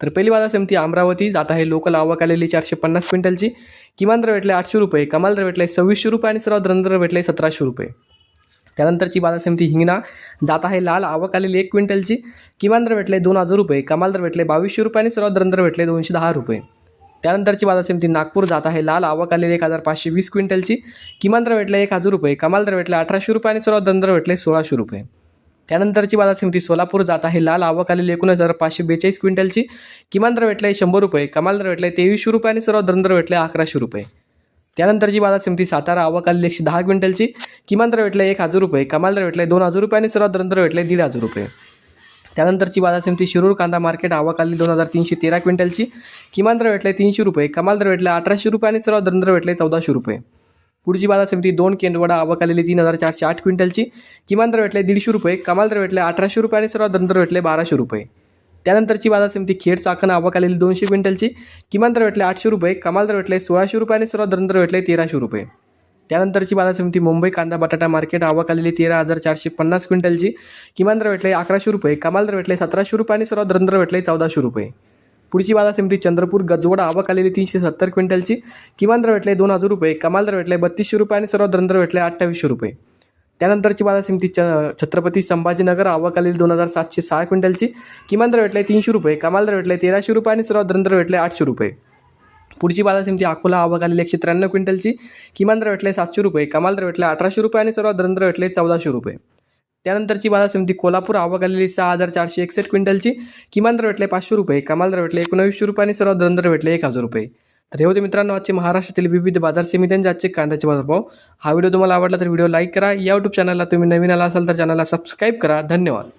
तर पहिली बाजार समिती अमरावती. जात आहे लोकल आवक आलेली चारशे पन्नास क्विंटलची. किमान दर भेटले आठशे रुपये कमाल दर भेटले सव्वीसशे रुपये आणि सर्वात दर भेटले सतराशे रुपये. त्यानंतरची बाजार समिती हिंगणा. जात आहे लाल आवक आलेली एक क्विंटलची. किमान दर भेटले दोन हजार रुपये कमाल दर भेटले बावीसशे रुपये आणि सर्वात दर भेटले दोनशे दहा रुपये. त्यानंतरची बाजार समिती नागपूर. जात आहे लाल आवक आलेली एक हजार पाचशे वीस क्विंटलची. किमान दर भेटले एक हजार रुपये कमाल दर भेटले अठराशे रुपये आणि सर्वात दर भेटले सोळाशे रुपये. त्यानंतरची बाजार समिती सोलापूर जात आहे. लाल आवक आलेली एकूण हजार पाचशे बेचाळीस क्विंटलची. किमान दर भेटले शंभर रुपये. कमाल दर भेटले तेवीसशे रुपये आणि सर्वात दर भेटले अकराशे रुपये. त्यानंतरची बाजार समिती सातारा आवक आलेली एकशे दहा क्विंटलची. किमान दर आहे एक हजार रुपये. कमाल दर भेटले दोन हजार रुपये आणि सर्वात दर भेटले दीड हजार रुपये. त्यानंतरची बाजार समिती शिरूर कांदा मार्केट आवक आली दोन हजार तीनशे तेरा क्विंटलची. किमान दर भेटले तीनशे रुपये. कमाल दर भेटले अठराशे रुपये आणि सर्वात दर भेटले चौदाशे रुपये. पुढची बाजार समिती दोन केंद्रवडा आवक आलेली तीन हजार चारशे आठ क्विंटलची. किमान दर भेटले दीडशे रुपये कमाल दर भेटले अठराशे रुपये आणि सर्वात दंतर भेटले बाराशे रुपये. त्यानंतरची बाजार समिती खेड चाकण आवक आलेली दोनशे क्विंटलची किमान दर भेटले आठशे रुपये कमाल दर भेटले सोळाशे रुपये आणि सर्वात दंतर भेटले तेराशे रुपये. त्यानंतरची बाजार समिती मुंबई कांदा बटाटा मार्केट आवक आलेली तेरा हजार चारशे पन्नास क्विंटलची किमान दर भेटले अकराशे रुपये कमाल दर भेटले सतराशे रुपये आणि सर्वात दर भेटले चौदाशे रुपये. पुढची बाजार समिती चंद्रपूर गजवड आवक आलेली तीनशे सत्तर क्विंटलची. किमान दर भेटले दोन हजार रुपये कमाल दर भेटले बत्तीसशे रुपये आणि सर्वात दर भेटले अठ्ठावीसशे रुपये. त्यानंतरची बाजार समिती च छत्रपती संभाजीनगर आवक आलेली दोन हजार सातशे सहा क्विंटलची. किमान दर भेटले तीनशे रुपये कमाल दर भेटले तेराशे रुपये आणि सर्वात दर भेटले आठशे रुपये. पुढची बाजार समिती अकोला आवक आलेली एकशे त्र्याण्णव क्विंटलची. किमान दर भेटले सातशे रुपये कमाल दर भेटले अठराशे रुपये आणि सर्वात दर भेटले चौदाशे रुपये. त्यानंतरची बाजार समिती कोल्हापूर आवक आलेली सहा हजार चारशे एकसष्ट क्विंटलची. किमान दर भेटले पाचशे रुपये कमाल दर भेटले एकोणावीसशे रुपये आणि सर्वात दर भेटले एक हजार रुपये. तर हे होते मित्रांनो आजचे महाराष्ट्रातील विविध बाजार समित्यांचे आजचे कांद्याचे बाजारभाव हा व्हिडिओ तुम्हाला आवडला तर व्हिडिओ लाईक करा. या यूट्यूब चॅनलला तुम्ही नवीन आला असाल तर चॅनलला सबस्क्राईब करा. धन्यवाद.